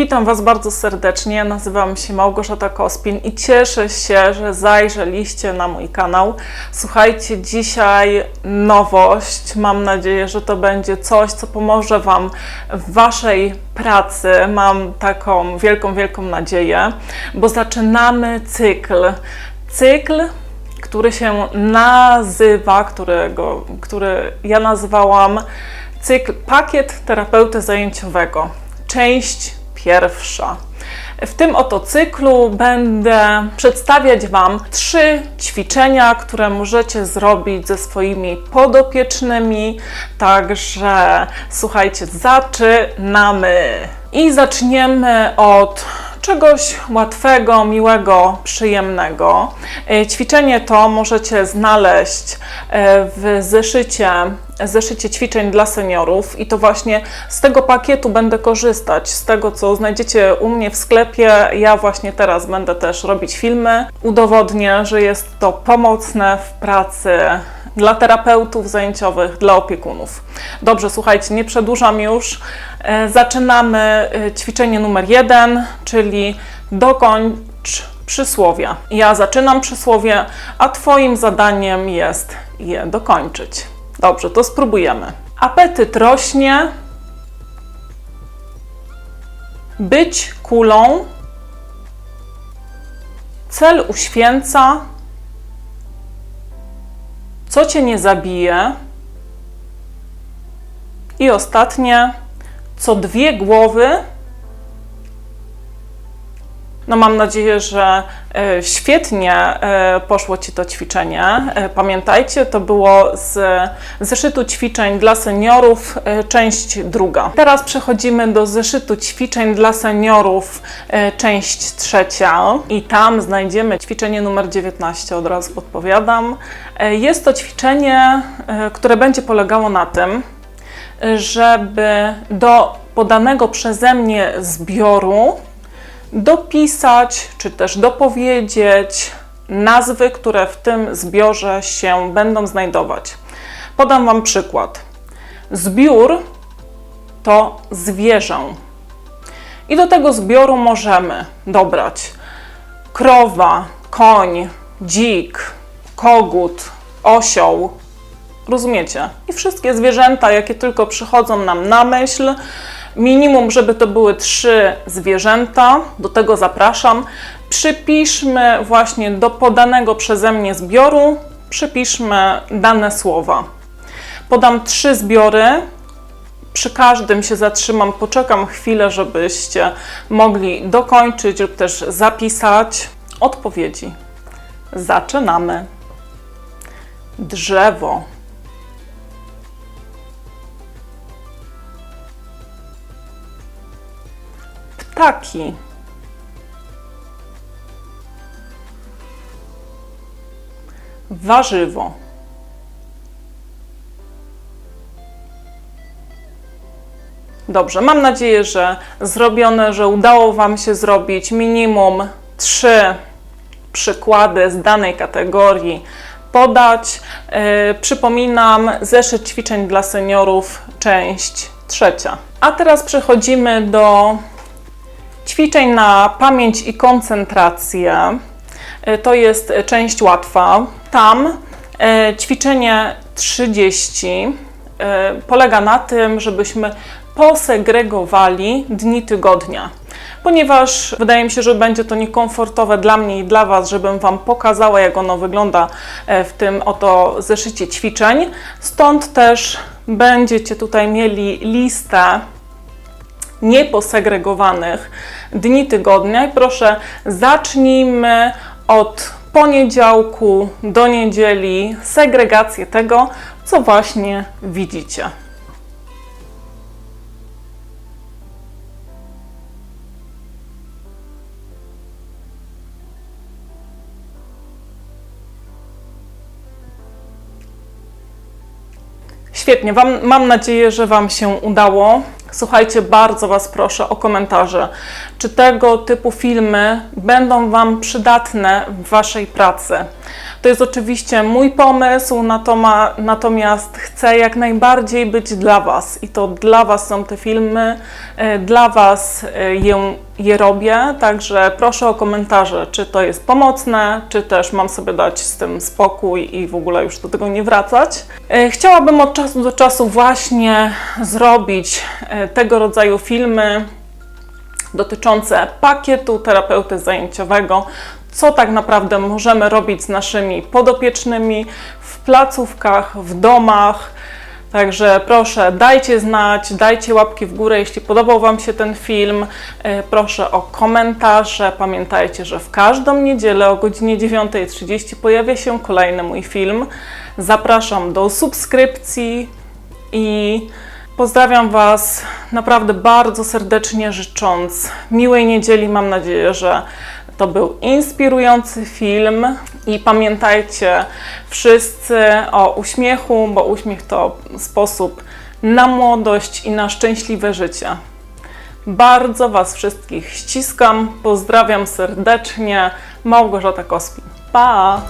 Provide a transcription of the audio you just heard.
Witam Was bardzo serdecznie. Nazywam się Małgorzata Kospin i cieszę się, że zajrzeliście na mój kanał. Słuchajcie, dzisiaj nowość. Mam nadzieję, że to będzie coś, co pomoże Wam w Waszej pracy. Mam taką wielką, wielką nadzieję, bo zaczynamy cykl. Cykl który się nazywa, którego, który ja nazwałam cykl Pakiet Terapeuty Zajęciowego. Część pierwsza. W tym oto cyklu będę przedstawiać Wam trzy ćwiczenia, które możecie zrobić ze swoimi podopiecznymi. Także słuchajcie, zaczynamy. I zaczniemy od czegoś łatwego, miłego, przyjemnego. E, Ćwiczenie to możecie znaleźć e, w zeszycie, zeszycie ćwiczeń dla seniorów i to właśnie z tego pakietu będę korzystać, z tego co znajdziecie u mnie w sklepie. Ja właśnie teraz będę też robić filmy. Udowodnię, że jest to pomocne w pracy dla terapeutów zajęciowych, dla opiekunów. Dobrze, słuchajcie, nie przedłużam już. E, Zaczynamy e, ćwiczenie numer jeden, czyli dokończ przysłowia. Ja zaczynam przysłowie, a Twoim zadaniem jest je dokończyć. Dobrze, to spróbujemy. Apetyt rośnie. Być kulą. Cel uświęca. Co cię nie zabije? I ostatnie, co dwie głowy. No mam nadzieję, że e, świetnie e, poszło Ci to ćwiczenie. E, Pamiętajcie, to było z zeszytu ćwiczeń dla seniorów, część druga. Teraz przechodzimy do zeszytu ćwiczeń dla seniorów, część trzecia i tam znajdziemy ćwiczenie numer 19, od razu podpowiadam. E, Jest to ćwiczenie, które będzie polegało na tym, żeby do podanego przeze mnie zbioru dopisać, czy też dopowiedzieć nazwy, które w tym zbiorze się będą znajdować. Podam Wam przykład. Zbiór to zwierzę. I do tego zbioru możemy dobrać krowa, koń, dzik, kogut, osioł, Rozumiecie? I wszystkie zwierzęta, jakie tylko przychodzą nam na myśl, minimum, żeby to były trzy zwierzęta, do tego zapraszam. Przypiszmy właśnie do podanego przeze mnie zbioru, przypiszmy dane słowa. Podam trzy zbiory, przy każdym się zatrzymam, poczekam chwilę, żebyście mogli dokończyć lub też zapisać odpowiedzi. Zaczynamy. Drzewo. Ptaki. Warzywo. Dobrze, mam nadzieję, że zrobione, że udało Wam się zrobić minimum trzy przykłady z danej kategorii podać. Yy, przypominam, zeszyt ćwiczeń dla seniorów, część trzecia. A teraz przechodzimy do ćwiczeń na pamięć i koncentrację. Y, To jest y, część łatwa. Tam y, ćwiczenie 30 y, polega na tym, żebyśmy posegregowali dni tygodnia. Ponieważ wydaje mi się, że będzie to niekomfortowe dla mnie i dla Was, żebym Wam pokazała, jak ono wygląda e, w tym oto zeszycie ćwiczeń. Stąd też będziecie tutaj mieli listę nieposegregowanych dni tygodnia. I proszę, zacznijmy od poniedziałku do niedzieli segregację tego, co właśnie widzicie. Świetnie, wam, mam nadzieję, że Wam się udało. Słuchajcie, bardzo Was proszę o komentarze. Czy tego typu filmy będą Wam przydatne w Waszej pracy? To jest oczywiście mój pomysł, natomiast chcę jak najbardziej być dla Was. I to dla Was są te filmy, e, dla Was je, je robię, także proszę o komentarze, czy to jest pomocne, czy też mam sobie dać z tym spokój i w ogóle już do tego nie wracać. E, Chciałabym od czasu do czasu właśnie zrobić e, tego rodzaju filmy dotyczące pakietu terapeuty zajęciowego, co tak naprawdę możemy robić z naszymi podopiecznymi w placówkach, w domach. Także proszę, dajcie znać, dajcie łapki w górę, jeśli podobał Wam się ten film. E, Proszę o komentarze. Pamiętajcie, że w każdą niedzielę o godzinie 9.30 pojawia się kolejny mój film. Zapraszam do subskrypcji i pozdrawiam Was naprawdę bardzo serdecznie, życząc miłej niedzieli. Mam nadzieję, że to był inspirujący film i pamiętajcie wszyscy o uśmiechu, bo uśmiech to sposób na młodość i na szczęśliwe życie. Bardzo Was wszystkich ściskam, pozdrawiam serdecznie. Małgorzata Kospin. Pa!